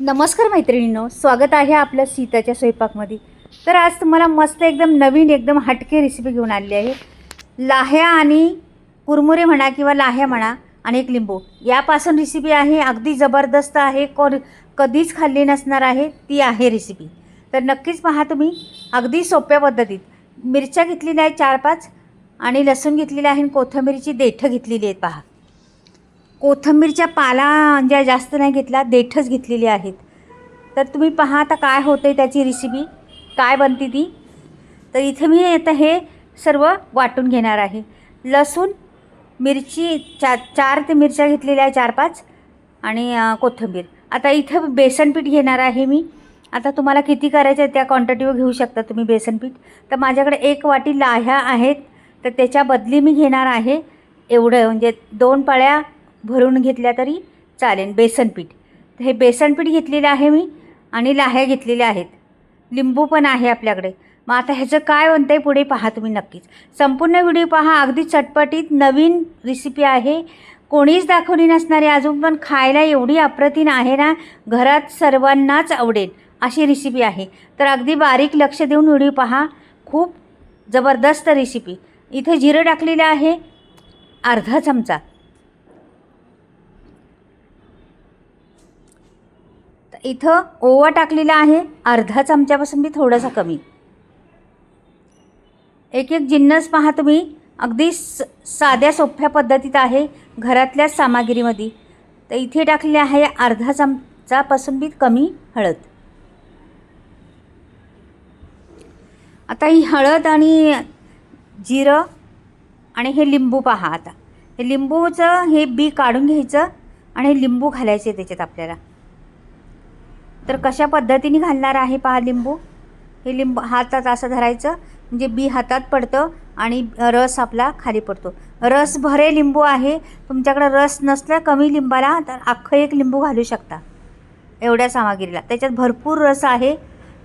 नमस्कार मैत्रिणींनो स्वागत आहे आपल्या सीताच्या स्वयंपाकमध्ये. तर आज तुम्हाला मस्त एकदम नवीन एकदम हटके रेसिपी घेऊन आलेली आहे. लाह्या आणि कुरमुरे म्हणा किंवा लाह्या म्हणा आणि एक लिंबू. यापासून रेसिपी आहे अगदी जबरदस्त आहे कोण कधीच खाल्ली नसणार आहे ती आहे रेसिपी तर नक्कीच पहा तुम्ही अगदी सोप्या पद्धतीत. मिरच्या घेतलेल्या आहेत चार पाच आणि लसूण घेतलेलं आहे आणि कोथिंबीरची देठं घेतलेली आहेत पहा. कोथिंबीरच्या पाला ज्या जास्त नाही घेतला देठच घेतलेली आहेत. तर तुम्ही पहा आता काय होते त्याची रेसिपी काय बनते ती? तर इथे मी आता हे सर्व वाटून घेणार आहे. लसूण मिरची चा चार ते मिरच्या घेतलेल्या आहे चार पाच आणि कोथिंबीर. आता इथं बेसनपीठ घेणार आहे मी. आता तुम्हाला किती करायचं आहे त्या क्वांटिटीवर घेऊ शकता तुम्ही बेसनपीठ तर माझ्याकडे एक वाटी लाह्या आहेत. तर त्याच्या बदली मी घेणार आहे. एवढं म्हणजे दोन पाळ्या भरून घेतल्या तरी चालेल. बेसनपीठ तर हे बेसनपीठ घेतलेलं आहे मी आणि लाह्या घेतलेल्या आहेत. लिंबू पण आहे आपल्याकडे. मग आता ह्याचं काय म्हणतं आहे पुढे पहा तुम्ही नक्कीच. संपूर्ण व्हिडिओ पहा. अगदी चटपटीत नवीन रेसिपी आहे. कोणीच दाखवली नसणारी अजून पण खायला एवढी अप्रतिम आहे ना घरात सर्वांनाच आवडेल अशी रेसिपी आहे. तर अगदी बारीक लक्ष देऊन व्हिडिओ पहा. खूप जबरदस्त रेसिपी इथे जिरं टाकलेलं आहे. अर्धा चमचा. इथं ओवा टाकलेला आहे. अर्धा चमच्यापासून बी थोडासा कमी. एक एक जिन्नस पहा तुम्ही. अगदी स साध्या सोप्या पद्धतीत आहे. घरातल्याच सामग्रीमध्ये. तर इथे टाकलेले आहे अर्धा चमचापासून बी कमी हळद. आता ही हळद आणि जिरं आणि हे लिंबू पहा आता. हे लिंबूचं हे बी काढून घ्यायचं आणि लिंबू घालायचे त्याच्यात आपल्याला. तर कशा पद्धतीने घालणार आहे पहा लिंबू? हे लिंबू हातात असं धरायचं म्हणजे बी हातात पडतं आणि रस आपला खाली पडतो. रस भरे लिंबू आहे. तुमच्याकडं रस नसला कमी लिंबाला तर अख्खं एक लिंबू घालू शकता. एवढ्या सामग्रीला. त्याच्यात भरपूर रस आहे.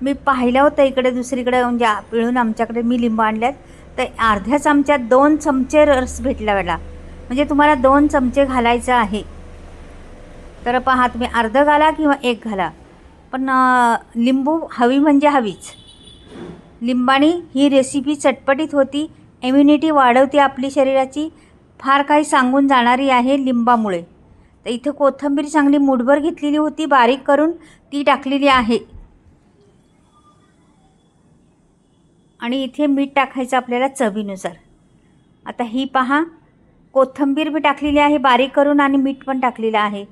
मी पाहिलं होतं इकडे दुसरीकडे म्हणजे पिळून आमच्याकडे मी लिंबू आणल्यात. तर अर्ध्या चमच्यात दोन चमचे रस भेटला वेळेला म्हणजे तुम्हाला दोन चमचे घालायचं आहे. तर पहा तुम्ही अर्ध घाला किंवा एक घाला. पण लिंबू हवी म्हणजे हवीच. लिंबाणी ही रेसिपी चटपटीत होती. इम्युनिटी वाढवते आपली शरीराची. फार काही सांगून जाणारी आहे लिंबामुळे. तर इथं कोथिंबीर चांगली मुठभर घेतलेली होती. बारीक करून ती टाकलेली आहे. आणि इथे मीठ टाकायचं आपल्याला चवीनुसार. आता ही पहा. कोथिंबीर मी टाकलेली आहे. बारीक करून आणि मीठ पण टाकलेलं आहे.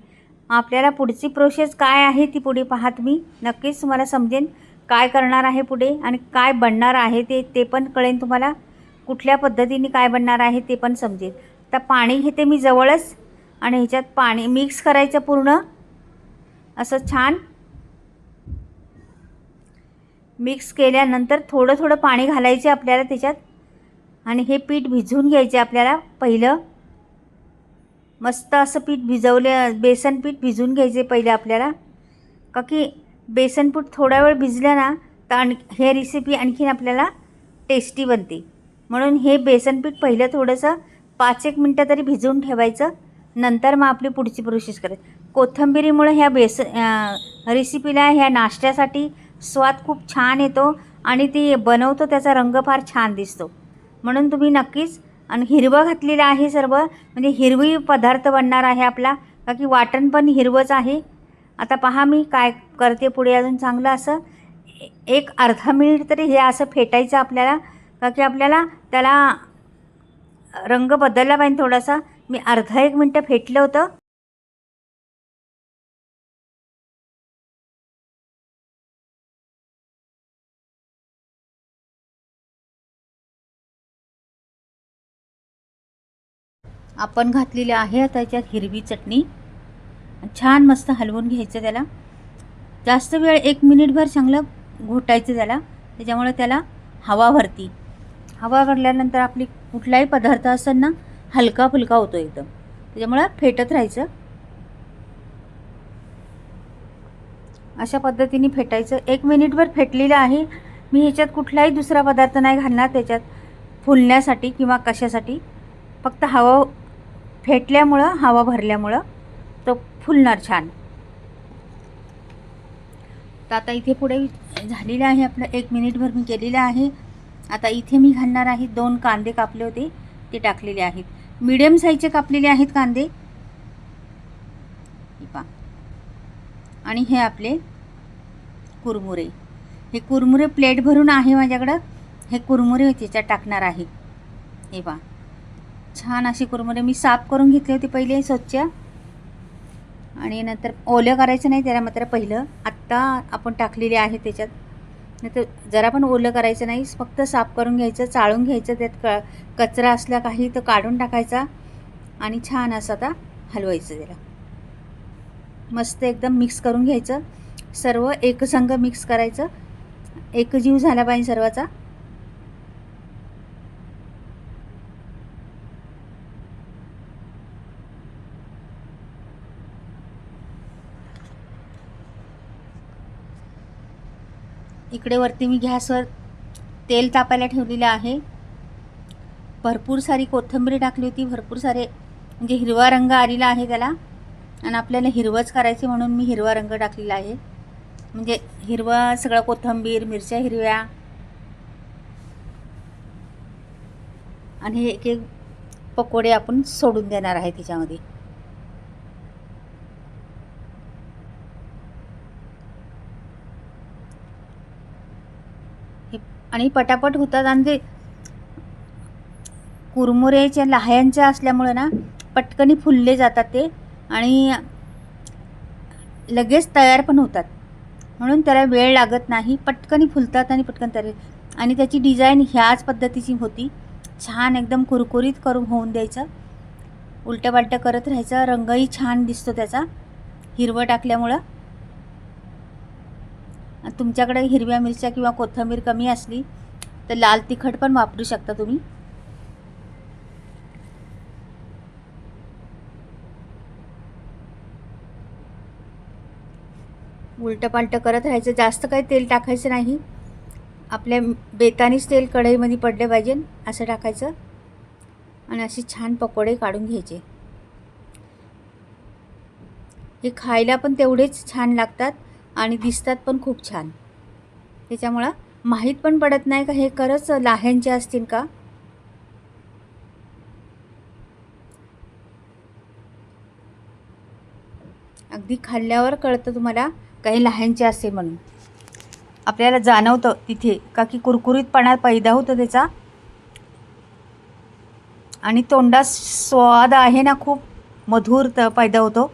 आपल्याला पुढची प्रोसेस काय आहे ती पुढे पाहत मी. नक्कीच तुम्हाला समजेन काय करणार आहे पुढे आणि काय बनणार आहे ते ते पण कळेन तुम्हाला. कुठल्या पद्धतीने काय बनणार आहे ते पण समजेल तर पाणी घेते मी जवळच आणि ह्याच्यात पाणी मिक्स करायचं पूर्ण. असं छान. मिक्स केल्यानंतर थोडं थोडं पाणी घालायचे आपल्याला त्याच्यात. आणि हे पीठ भिजवून घ्यायचे आपल्याला पहिलं. मस्त असं पीठ भिजवले बेसन पीठ भिजून घ्यायचे पहिले आपल्याला. का की बेसन पीठ थोडा वेळ भिजलं ना तर आण हे रेसिपी आणखीन आपल्याला टेस्टी बनते. म्हणून हे बेसन पीठ पहिलं थोडंसं पाच एक मिनटं तरी भिजवून ठेवायचं. नंतर मग आपली पुढची प्रोसेस करायची कोथंबिरीमुळं ह्या बेस रेसिपीला ह्या नाश्त्यासाठी स्वाद खूप छान येतो आणि ती बनवतो त्याचा रंग फार छान दिसतो. म्हणून तुम्ही नक्कीच आणि हिरवं घातलेलं आहे सर्व. म्हणजे हिरवी पदार्थ बनणार आहे आपला. का की वाटण पण हिरवंच आहे. आता पहा मी काय करते पुढे अजून चांगलं असं. एक अर्धा मिनिट तरी हे असं फेटायचं आपल्याला. का की आपल्याला त्याला रंग बदलला पाहिजे थोडासा. मी अर्धा एक मिनटं फेटलं होतं. आपण घातलेली आहे त्याच्यात हिरवी चटणी. छान मस्त हलवून घ्यायचं त्याला. जास्त वेळ एक मिनिटभर चांगलं घोटायचं त्याला. त्याच्यामुळे त्याला हवा भरती हवा भरल्यानंतर आपली कुठलाही पदार्थ असेल ना हलका फुलका होतो एकदम. त्याच्यामुळं फेटत राहायचं. अशा पद्धतीने फेटायचं. एक मिनिटभर फेटलेलं आहे. मी ह्याच्यात कुठलाही दुसरा पदार्थ नाही घालणार. त्याच्यात फुलण्यासाठी किंवा कशासाठी. फक्त हवा फेटल्यामुळं हवा भरल्यामुळं तो फुलणार छान. तर आता इथे पुढे झालेलं आहे आपलं एक मिनिटभर मी केलेलं आहे. आता इथे मी घालणार आहे दोन कांदे कापले होते ते टाकलेले आहेत. मीडियम साईजचे कापलेले आहेत कांदे. पा आणि हे आपले कुरमुरे. हे कुरमुरे प्लेट भरून आहे माझ्याकडं. हे कुरमुरे त्याच्यात टाकणार आहे. हे पा छान अशी कुरमुरे मी साफ करून घेतली होती पहिले स्वच्छ. आणि नंतर ओलं करायचं नाही त्याला मात्र पहिलं. आत्ता आपण टाकलेले आहे त्याच्यात. नाहीतर जरा पण ओलं करायचं नाही फक्त साफ करून घ्यायचं चाळून घ्यायचं त्यात क कचरा असला काही तर काढून टाकायचा. आणि छान असं आता हलवायचं त्याला. मस्त एकदम मिक्स करून घ्यायचं. सर्व एकसंग मिक्स करायचं. एकजीव झाला पाहिजे सर्वाचा. इकडे वरती मी गॅसवर तेल तापायला ठेवलेलं आहे. भरपूर सारी कोथिंबीर टाकली होती. भरपूर सारे म्हणजे हिरवा रंग आलेला आहे त्याला. आणि आपल्याला हिरवंच करायचे म्हणून मी हिरवा रंग टाकलेला आहे. म्हणजे हिरवा सगळं कोथिंबीर मिरच्या हिरव्या. आणि एक एक पकोडे आपण सोडून देणार आहे त्याच्यामध्ये हे आणि पटापट होतात. आणि ते कुरमुरेच्या लहायांच्या असल्यामुळे ना पटकनी फुलले जातात ते आणि लगेच तयार पण होतात. म्हणून त्याला वेळ लागत नाही. पटकनी फुलतात आणि पटकन तयार आणि त्याची डिझाईन ह्याच पद्धतीची होती. छान एकदम कुरकुरीत करून होऊन द्यायचं. उलटं करत राहायचं. रंगही छान दिसतो त्याचा. हिरवं टाकल्यामुळं. तुमच्याकडे हिरव्या मिरच्या किंवा कोथिंबीर कमी असली तर लाल तिखट पण वापरू शकता तुम्ही. उलटं पालटं करत राहायचं. जास्त काही तेल टाकायचं नाही. आपल्या बेतानीच तेल कढईमध्ये पडले पाहिजे असं टाकायचं. आणि असे छान पकोडे काढून घ्यायचे. हे खायला पण तेवढेच छान लागतात. आणि दिसतात पण खूप छान. त्याच्यामुळं माहीत पण पडत नाही का हे खरंच लाह्यांचे असतील का? अगदी खाल्ल्यावर कळतं तुम्हाला काही लहानचे असते म्हणून. आपल्याला जाणवतं तिथे का की कुरकुरीतपणा पैदा होतं त्याचा? आणि तोंडात स्वाद आहे ना खूप मधुर त पैदा होतो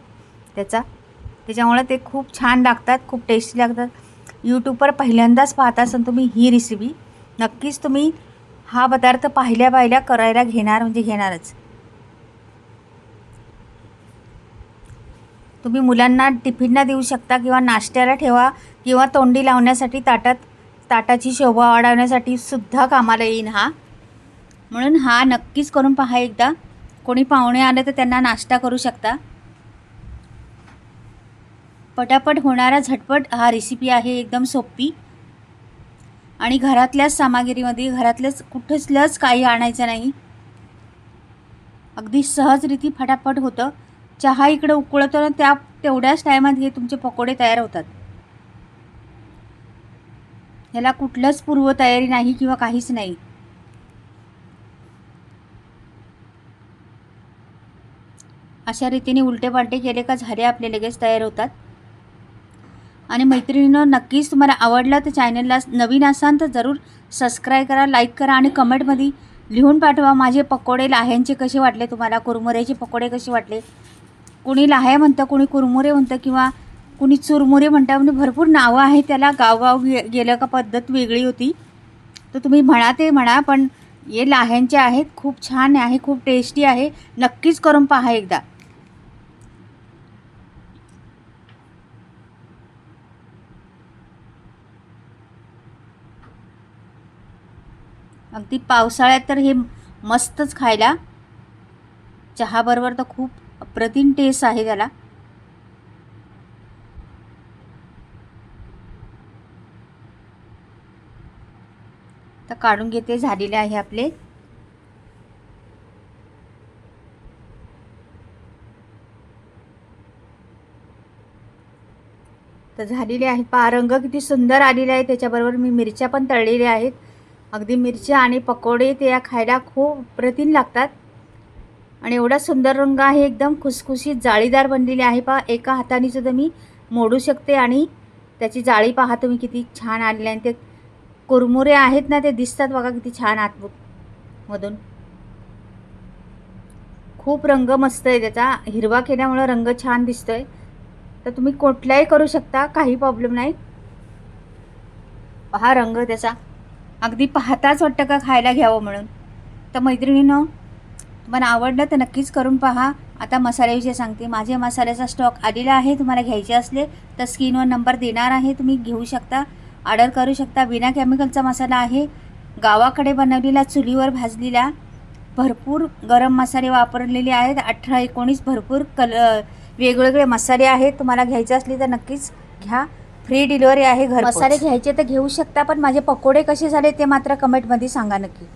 त्याचा. त्याच्यामुळे ते खूप छान लागतात खूप टेस्टी लागतात. यूट्यूबवर पहिल्यांदाच पाहत असाल तुम्ही ही रेसिपी नक्कीच तुम्ही हा पदार्थ पाहिल्या पाहिल्या करायला घेणार म्हणजे घेणारच. तुम्ही मुलांना टिफिनला देऊ शकता किंवा नाश्त्याला ठेवा किंवा तोंडी लावण्यासाठी ताटात ताटाची शोभा वाढवण्यासाठी सुद्धा कामाला येईन हा. म्हणून हा नक्कीच करून पहा एकदा. कोणी पाहुणे आले तर त्यांना नाश्ता करू शकता. पटापट होणारा झटपट हा रेसिपी आहे एकदम सोपी. आणि घरातल्याच सामग्रीमध्ये घरातल्याच कुठेचलंच काही आणायचं नाही. अगदी सहजरीती फटाफट होतं. चहा इकडं उकळतो ना त्या तेवढ्याच टायमात हे तुमचे पकोडे तयार होतात. ह्याला कुठलंच पूर्वतयारी नाही किंवा काहीच नाही. अशा रीतीने उलटे पालटे केले का झाले आपले लगेच तयार होतात. आणि मैत्रिणीनं नक्कीच तुम्हाला आवडला तर चॅनलला नवीन असाल तर जरूर सबस्क्राईब करा लाईक करा आणि कमेंटमध्ये लिहून पाठवा माझे पकोडे लाह्यांचे कसे वाटले तुम्हाला कुरमुऱ्याचे पकोडे कसे वाटले? कोणी लाह्या म्हणतं कोणी कुरमुरे म्हणतं किंवा कुणी चुरमुरे म्हणतं म्हणजे भरपूर नावं आहे त्याला गावगाव गे गेलं का पद्धत वेगळी होती. तर तुम्ही म्हणा ते म्हणा पण हे लाह्यांचे आहेत खूप छान आहे खूप टेस्टी आहे. नक्कीच करून पहा एकदा. अगदी पावसाळ्यात तर हे मस्तच खायला. चहाबरोबर तर खूप अप्रतिम टेस्ट आहे त्याला. तर काढून घेते झालेले आहे आपले. तर झालेले आहेत पहा रंग किती सुंदर आलेले आहे त्याच्याबरोबर मी मिरच्या पण तळलेल्या आहेत. अगदी मिरच्या आणि पकोडे ते या खायला खूप प्रतिम लागतात. आणि एवढा सुंदर रंग आहे एकदम खुसखुशीत जाळीदार बनलेली आहे पहा. एका हाताने सुद्धा मी मोडू शकते आणि त्याची जाळी पहा तुम्ही किती छान आणली आहे. आणि ते कुरमुरे आहेत ना ते दिसतात बघा किती छान आत मधून खूप रंग मस्त आहे त्याचा. हिरवा केल्यामुळं रंग छान दिसतोय. तर तुम्ही कुठलाही करू शकता काही प्रॉब्लेम नाही. पहा रंग त्याचा. अगदी पाहताच वाटतं का खायला घ्यावं म्हणून. तर मैत्रिणीनं तुम्हाला आवडलं तर नक्कीच करून पहा. आता मसाल्याविषयी सांगते. माझ्या मसाल्याचा स्टॉक आलेला आहे. तुम्हाला घ्यायचे असले तर स्क्रीनवर नंबर देणार आहे. तुम्ही घेऊ शकता ऑर्डर करू शकता. विना केमिकलचा मसाला आहे. गावाकडे बनवलेला चुलीवर भाजलेला भरपूर गरम मसाले वापरलेले आहेत. अठरा एकोणीस भरपूर कल वेगवेगळे मसाले आहेत. तुम्हाला घ्यायचे असले तर नक्कीच घ्या. फ्री डिलिव्हरी आहे घर मसाले घ्यायचे तर घेऊ शकता पण माझे पकोडे कसे झाले ते मात्र कमेंटमध्ये सांगा नक्की.